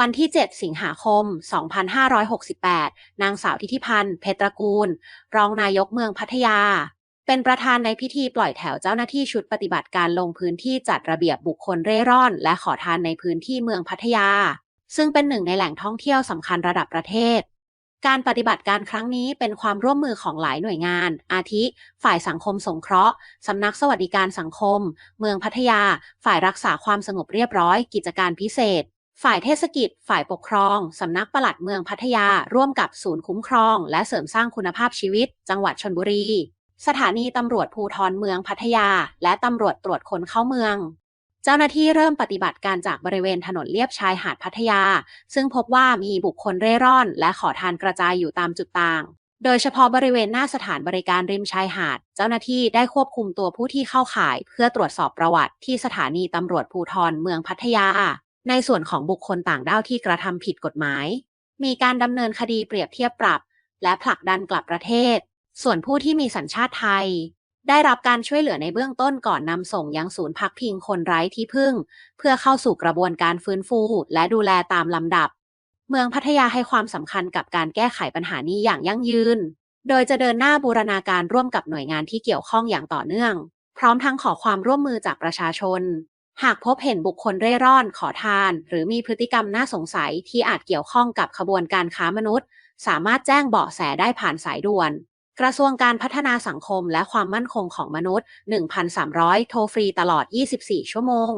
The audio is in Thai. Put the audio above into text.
วันที่ 7 สิงหาคม 2568 นางสาวทิติพันธ์เพตรกูล รองนายกเมืองพัทยา เป็นประธานในพิธีปล่อยแถวเจ้าหน้าที่ชุดปฏิบัติการลงพื้นที่จัดระเบียบบุคคลเร่ร่อน และขอทานในพื้นที่เมืองพัทยา ซึ่งเป็นหนึ่งในแหล่งท่องเที่ยวสำคัญระดับประเทศการปฏิบัติการครั้งนี้เป็นความร่วมมือของหลายหน่วยงาน อาทิ ฝ่ายสังคมสงเคราะห์ สำนักสวัสดิการสังคม เมืองพัทยา ฝ่ายรักษาความสงบเรียบร้อย กิจการพิเศษ ฝ่ายเทศกิจ ฝ่ายปกครอง สำนักปลัดเมืองพัทยา ร่วมกับศูนย์คุ้มครอง และเสริมสร้างคุณภาพชีวิต จังหวัดชลบุรี สถานีตำรวจภูทรเมืองพัทยา และตำรวจตรวจคนเข้าเมือง เจ้าหน้าที่เริ่มปฏิบัติการจากบริเวณถนนเลียบชายหาดพัทยา ซึ่งพบว่ามีบุคคลเร่ร่อน และขอทานกระจายอยู่ตามจุดต่าง โดยเฉพาะบริเวณหน้าสถานบริการริมชายหาด เจ้าหน้าที่ได้ควบคุมตัวผู้ที่เข้าข่าย เพื่อตรวจสอบประวัติที่สถานีตำรวจภูทรเมืองพัทยา ในส่วนของบุคคลต่างด้าวที่กระทำผิดกฎหมาย มีการดำเนินคดีเปรียบเทียบปรับ และผลักดันกลับประเทศ ส่วนผู้ที่มีสัญชาติไทย ได้รับการช่วยเหลือในเบื้องต้นก่อนนำส่งยังศูนย์พักพิงคนไร้ที่พึ่ง เพื่อเข้าสู่กระบวนการฟื้นฟู และดูแลตามลำดับ เมืองพัทยาให้ความสำคัญกับการแก้ไขปัญหานี้อย่างยั่งยืน โดยจะเดินหน้าบูรณาการร่วมกับหน่วยงานที่เกี่ยวข้องอย่างต่อเนื่อง พร้อมทั้งขอความร่วมมือจากประชาชน หากพบเห็นบุคคลเร่ร่อนขอทาน หรือมีพฤติกรรมน่าสงสัยที่อาจเกี่ยวข้องกับขบวนการค้ามนุษย์ สามารถแจ้งเบาะแสได้ผ่านสายด่วน กระทรวงการพัฒนาสังคมและความมั่นคงของมนุษย์ 1300 โทรฟรีตลอด 24 ชั่วโมง